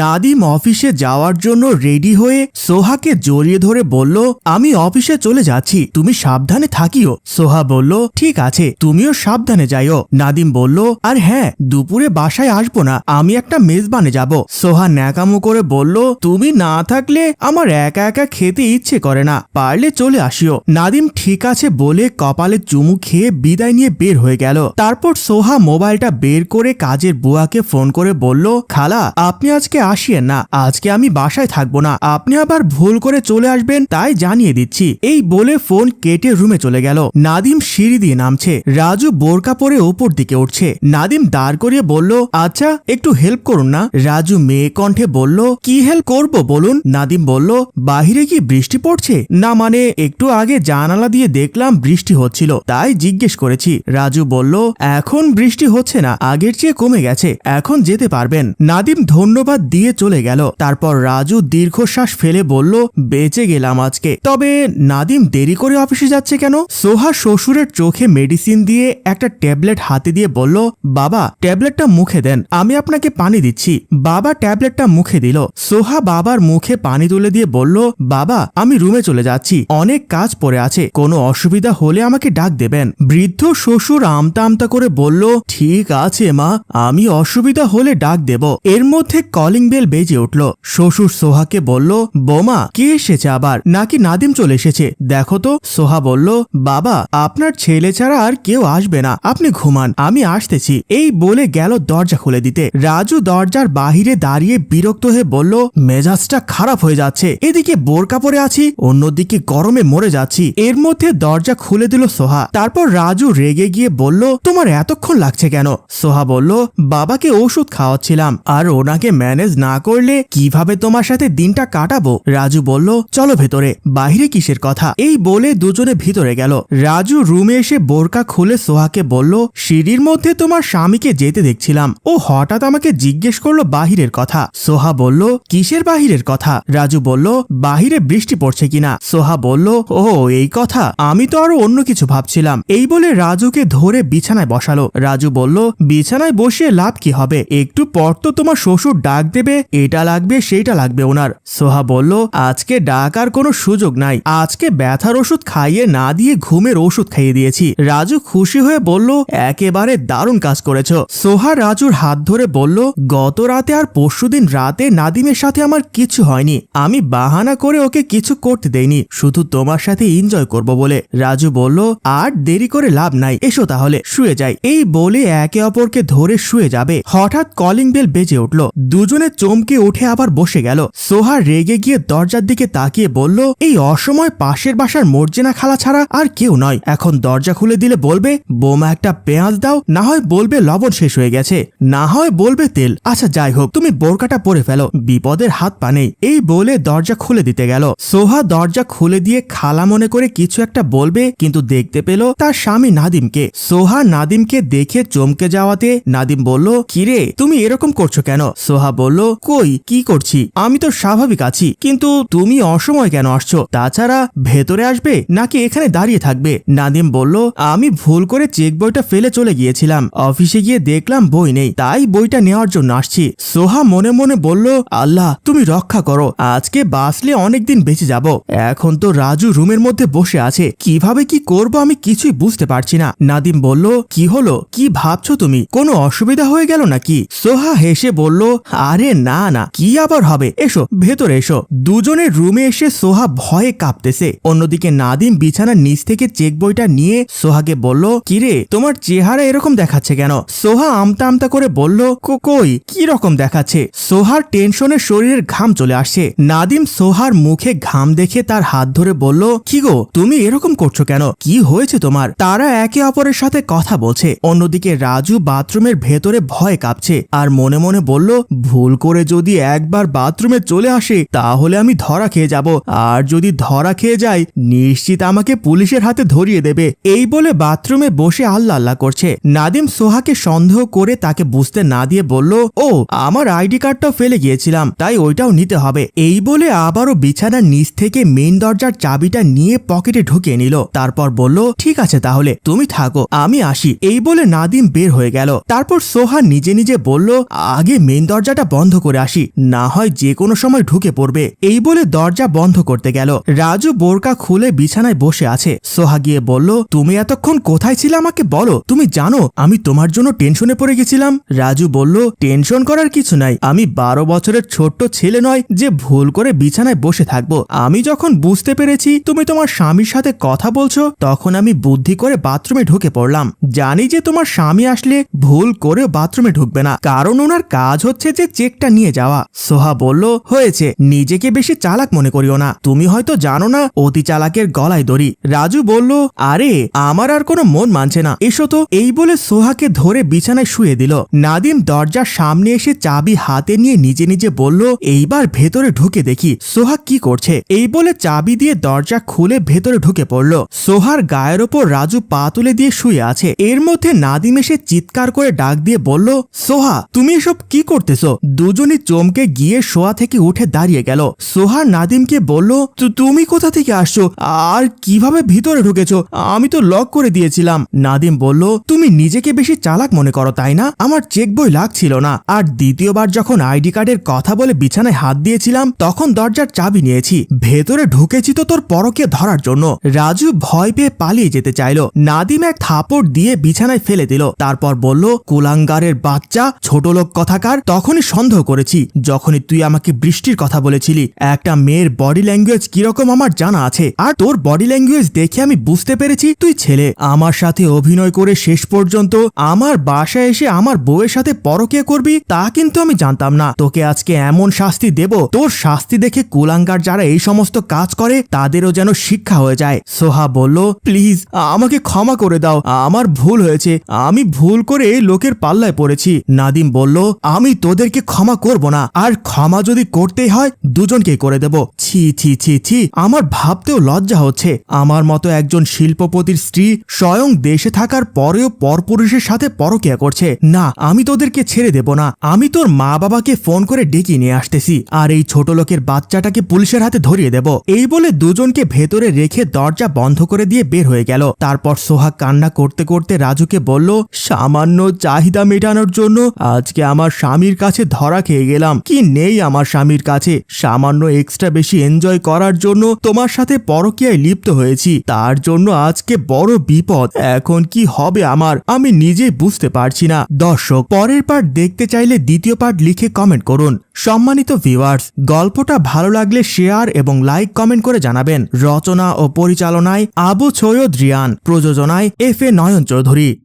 নাদিম অফিসে যাওয়ার জন্য রেডি হয়ে সোহাকে জড়িয়ে ধরে বলল, আমি অফিসে চলে যাচ্ছি, তুমি সাবধানে থাকিও। সোহা বলল, ঠিক আছে, তুমিও সাবধানে যাইও। নাদিম বলল, আর হ্যাঁ দুপুরে বাসায় আসব না, আমি একটা মেজবানে যাব। সোহা ন্যাকামো করে বলল, তুমি না থাকলে আমার একা একা খেতে ইচ্ছে করে না, পারলে চলে আসিও। নাদিম ঠিক আছে বলে কপালে চুমু খেয়ে বিদায় নিয়ে বের হয়ে গেল। তারপর সোহা মোবাইলটা বের করে কাজের বুয়াকে ফোন করে বলল, খালা, আপনি আজকে আসিয়েন না। আজকে আমি বাসায় থাকব না। আপনি আবার ভুল করে চলে আসবেন, তাই জানিয়ে দিচ্ছি। এই বলে ফোন কেটে রুমে চলে গেল। নাদিম সিঁড়ি দিয়ে নামছে। রাজু বোরকা পরে ওপর দিকে উঠছে। নাদিম দাঁড় করিয়ে বলল আচ্ছা একটু হেল্প করুন না। রাজু মেয়ে কণ্ঠে বলল, কি হেল্প করব বলুন? নাদিম বলল, বাহিরে কি বৃষ্টি পড়ছে? না মানে একটু আগে জানালা দিয়ে দেখলাম বৃষ্টি হচ্ছিল, তাই জিজ্ঞেস করেছি। রাজু বলল, এখন বৃষ্টি হচ্ছে না, আগের চেয়ে কমে গেছে, এখন যেতে পারবেন। নাদিম ধন্যবাদ দিয়ে চলে গেল। তারপর রাজু দীর্ঘশ্বাস ফেলে বলল, বেঁচে গেলাম আজকে। তবে নাদিম দেরি করে অফিসে যাচ্ছে কেন? সোহা শ্বশুরের চোখে মেডিসিন দিয়ে একটা ট্যাবলেট হাতে দিয়ে বলল, বাবা, ট্যাবলেটটা মুখে দেন, আমি আপনাকে পানি দিচ্ছি। বাবা ট্যাবলেটটা মুখে দিল। সোহা বাবার মুখে পানি তুলে দিয়ে বলল, বাবা, আমি রুমে চলে যাচ্ছি। অনেক কাজ পড়ে আছে। কোনো অসুবিধা হলে আমাকে ডাক দেবেন। বৃদ্ধ শ্বশুর আমতা আমতা করে বলল, ঠিক আছে মা, আমি অসুবিধা হলে ডাক দেব। এর মধ্যে কলিং বেল বেজে উঠল। শ্বশুর সোহাকে বলল, বোমা, কে এসেছে আবার? নাকি নাদিম চলে এসেছে? দেখো তো, সোহা বলল, বাবা, আপনার ছেলে ছাড়া আর কেউ আসবে না। আপনি ঘুমান, আমি আসতেছি। এই বলে গেল দরজা খুলে দিতে। রাজু দরজার বাহিরে দাঁড়িয়ে বিরক্ত হয়ে বলল, মেজাজটা খারাপ হয়ে যাচ্ছে। এদিকে বোরকা পরে আছি, অন্যদিকে গরমে মরে যাচ্ছি। এর মধ্যে দরজা খুলে দিল সোহা। তারপর রাজু রেগে গিয়ে বলল, তোমার এতক্ষণ লাগছে কেন? সোহা বলল, বাবাকে ওষুধ খাওয়াচ্ছিলাম, আর ওনাকে ম্যানেজ না করলে কীভাবে তোমার সাথে দিনটা কাটাবো? রাজু বলল, চলো ভেতরে, বাইরে কিসের কথা? এই বলে দুজনে ভিতরে গেল। রাজু রুমে এসে বোরকা খুলে সোহাকে বলল, সিঁড়ির মধ্যে তোমার স্বামীকে যেতে দেখছিলাম। ও হঠাৎ আমাকে জিজ্ঞেস করল বাহিরের কথা। সোহা বলল, কিসের বাহিরের কথা? রাজু বলল, বাহিরে বৃষ্টি পড়ছে কিনা? সোহা বলল ও এই কথা? আমি তো আরও অন্য কিছু ভাবছিলাম। এই বলে রাজুকে ধরে বিছানায় বসালো। রাজু বলল, বিছানায় বসিয়ে লাভ কি হবে? একটু পর তো তোমার শ্বশুর ডাক দেবে, এটা লাগবে, সেইটা লাগবে ওনার। সোহা বলল, আজকে ডাক আর কোনো সুযোগ নাই। আজকে ব্যথার ওষুধ খাইয়ে না দিয়ে ঘুমের ওষুধ খাইয়ে দিয়েছি। রাজু খুশি হয়ে বলল, একেবারে দারুণ কাজ করেছ। সোহা রাজুর হাত ধরে বলল, গত রাতে আর পরশুদিন রাতে নাদিমের সাথে আমার কিছু হয়নি। আমি বাহানা করে ওকে কিছু করতে দেইনি। শুধু তোমার সাথে এনজয় করব বলে। রাজু বলল, আর দেরি করে লাভ নাই। এসো তাহলে, শুয়ে যাই। এই বলে একে অপরকে ধরে শুয়ে যাবে। হঠাৎ কলিং বেল বেজে উঠল। দুজনে চমকে উঠে আবার বসে গেল। সোহা রেগে গিয়ে দরজার দিকে তাকিয়ে বলল, এই অসময় পাশের বাসার মর্জিনা খালা ছাড়া আর কেউ নয়। এখন দরজা খুলে দিলে বলবে, বোমা একটা পেঁয়াজ দাও, না হয় বলবে লবণ শেষ হয়ে গেছে, না হয় বলবে তেল। আচ্ছা যাই হোক, তুমি বোরকাটা পরে ফেলো, বিপদের হাত পা নেই। এই বলে দরজা খুলে দিতে গেল। সোহা দরজা খুলে দিয়ে খালা মনে করে কিছু একটা বলবে, কিন্তু দেখতে পেল তার স্বামী নাদিমকে। সোহা নাদিমকে দেখে চমকে যাওয়াতে নাদিম বলল, কিরে, তুমি এরকম করছ কেন? সোহা বলল কই, কি করছি? আমি তো স্বাভাবিক আছি। কিন্তু তুমি অসময় কেন আসছো? তাছাড়া ভেতরে আসবে নাকি এখানে দাঁড়িয়ে থাকবে? নাদিম বলল, আমি ভুল করে চেক বইটা ফেলে চলে গিয়েছিলাম। অফিসে গিয়ে দেখলাম বই নেই। তাই বইটা নেওয়ার জন্য আসছি। সোহা মনে মনে বলল, আল্লাহ, তুমি রক্ষা করো। আজকে বাঁচলে অনেকদিন বেঁচে যাব। এখন তো রাজু রুমের মধ্যে বসে আছে। কীভাবে কি করব আমি কিছুই বুঝতে পারছি না। নাদিম বলল, কি হলো? কি ভাবছ তুমি? কোনো অসুবিধা হয়ে গেল নাকি? সোহা হেসে বলল, আরে না না, কি আবার হবে? এসো, ভেতরে এসো। দুজনের রুমে এসে সোহা ভয়ে কাঁপতেছে। অন্যদিকে নাদিম বিছানার নিচ থেকে চেক বইটা নিয়ে সোহাকে বলল কিরে তোমার চেহারা এরকম দেখাচ্ছে কেন? সোহা আমতা আমতা করে বলল কই, কি রকম দেখাচ্ছে? সোহার টেনশনে শরীরের ঘাম চলে আসছে। নাদিম সোহার মুখে ঘাম দেখে তার হাত ধরে বলল, কি গো, তুমি এরকম করছ কেন? কি হয়েছে তোমার? তারা একে অপরের সাথে কথা বলছে। অন্যদিকে রাজু বাথরুমের ভেতরে ভয় কাঁপছে আর মনে মনে বলল, ভুল করে যদি একবার বাথরুমে চলে আসে, তাহলে আমি ধরা খেয়ে যাব। আর যদি ধরা খেয়ে যাই, নিশ্চিত আমাকে পুলিশের হাতে ধরিয়ে দেবে। এই বলে বাথরুমে বসে আল্লাহ আল্লাহ করছে। নাদিম সোহাকে সন্দেহ করে তাকে বুঝতে না দিয়ে বলল, ও, আমার আইডি কার্ডটাও ফেলে গিয়েছিলাম, তাই ওইটাও নিতে হবে। এই বলে আবারও বিছানার নিচ থেকে মেন দরজার চাবিটা নিয়ে পকেটে ঢুকিয়ে নিল। তারপর বলল, ঠিক আছে তাহলে, তুমি থাকো, আমি আসি। এই বলে নাদিম বের হয়ে গেল। তারপর সোহা নিজে নিজে বলল, আগে মেন দরজাটা বন্ধ করে আসি। না হয় যে কোনো সময় ঢুকে পড়বে। এই বলে দরজা বন্ধ করতে গেল। রাজু বোরকা খুলে বিছানায় বসে আছে। সোহা গিয়ে বলল, তুমি এতক্ষণ কোথায় ছিলে আমাকে বলো? তুমি জানো, আমি তোমার জন্য টেনশনে পড়ে গেছিলাম? রাজু বলল, টেনশন করার কিছু নাই। আমি বারো বছরের ছোট্ট ছেলে নয় যে ভুল করে বিছানায় বসে থাকব। আমি যখন বুঝতে পেরেছি তুমি তোমার স্বামীর সাথে কথা বলছো, তখন আমি বুদ্ধি করে বাথরুমে ঢুকে পড়লাম। জানি যে তোমার স্বামী আসলে ভুল করেও বাথরুমে ঢুকবে না। কারণ ওনার কাজ হচ্ছে যে চেকটা নিয়ে যাওয়া। সোহা বলল, হয়েছে, নিজেকে বেশি চালাক মনে করিও না। তুমি হয়তো জানো না, অতি চালাকের গলায় দড়ি। রাজু বলল, আরে, আমার আর কোনো মন মানছে না। এসো তো। এই বলে সোহাকে ধরে বিছানায় শুয়ে দিল। নাদিম দরজার সামনে এসে চাবি হাতে নিয়ে নিজে নিজে বলল, এইবার ভেতরে ঢুকে দেখি, সোহা কি করছে? এই বলে চাবি দিয়ে দরজা খুলে ভেতরে ঢুকে পড়ল। সোহার গায়ের ওপর রাজু পা তুলে দিয়ে শুয়ে আছে। এর মধ্যে নাদিম এসে চিৎকার করে ডাক দিয়ে বলল, সোহা, তুমি এসব কি করতেছো? দুজনই চমকে গিয়ে শোয়া থেকে উঠে দাঁড়িয়ে গেল। সোহা নাদিমকে বলল তুমি কোথা থেকে আসছো? আর কীভাবে ভিতরে ঢুকেছো? আমি তো লক করে দিয়েছিলাম। নাদিম বলল, তুমি নিজেকে বেশি চালাক মনে করো, তাই না? আমার চেক বই লাগছিল না। আর দ্বিতীয়বার যখন আইডি কার্ডের কথা বলে বিছানায় হাত দিয়েছিলাম, তখন দরজার চাবি নিয়েছি। ভেতরে ঢুকেছি তো তোর পরকে ধরার জন্য। রাজু ভয় পেয়ে পালিয়ে যেতে চাইল। নাদিম এক থাপড় দিয়ে বিছানায় ফেলে দিল। তারপর বলল, কুলাঙ্গারের বাচ্চা, ছোট লোক কথাকার, তখনই সন্দেহ করেছি। যখনই তুই আমাকে বৃষ্টির কথা বলেছিলি, একটা মেয়ের বডি ল্যাঙ্গুয়েজ কীরকম আমার জানা আছে। আর তোর বডি ল্যাঙ্গুয়েজ দেখে আমি বুঝতে পেরেছি, তুই ছেলে। আমার সাথে অভিনয় করে শেষ পর্যন্ত আমার বাসায় এসে আমার বউয়ের সাথে পরকে করবি, তা কিন্তু আমি জানতাম না। তোকে আজকে এমন শাস্তি দেব, তোর শাস্তি দেখে কুলাঙ্গার যারা এই সমস্ত কাজ করে, তাদেরও যেন শিক্ষা হয়ে যায়। সোহা বলল, প্লিজ, আমাকে ক্ষমা করে দাও, আমার ভুল হয়েছে। আমি ভুল করে লোকের পাল্লায় পড়েছি। নাদিম বলল, আমি তোদেরকে ক্ষমা করব না। আর ক্ষমা যদি করতেই হয়, দুজনকেই করে দেব। ছি ছি ছি ছি, আমার ভাবতেও লজ্জা হচ্ছে। আমার মতো একজন শিল্পপতির স্ত্রী স্বয়ং দেশে থাকার পরেও পরপুরুষের সাথে পরকিয়া করছে। না, আমি তোদেরকে ছেড়ে দেব না। আমি তোর মা বাবাকে ফোন করে ডেকে নিয়ে আসতেছি। আর এই ছোট লোকের বাচ্চাটাকে পুলিশের হাতে ধরিয়ে দেব। এই বলে দুজনকে ভেতরে রেখে দরজা বন্ধ করে দিয়ে বের হয়ে গেল। তারপর সোহাগ কান্না করতে করতে রাজুকে বলল, সামান্য চাহিদা মেটানোর জন্য আজকে আমার স্বামীর কাছে ধরা খেয়ে গেলাম। কি নেই আমার স্বামীর কাছে? সামান্য এক্সট্রা বেশি এনজয় করার জন্য তোমার সাথে পরকীয়ায় লিপ্ত হয়েছি। তার জন্য আজকে বড় বিপদ। এখন কি হবে আমার? আমি নিজেই বুঝতে পারছি না। দর্শক, পরের পার্ট দেখতে চাইলে দ্বিতীয় পার্ট লিখে কমেন্ট করুন। সম্মানিত ভিউয়ার্স গল্পটা ভালো লাগলে শেয়ার এবং লাইক কমেন্ট করে জানাবেন। রচনা ও পরিচালনায় আবু সৈয়দ রিয়ান। প্রযোজনায় এফ এ নয়ন চৌধুরী।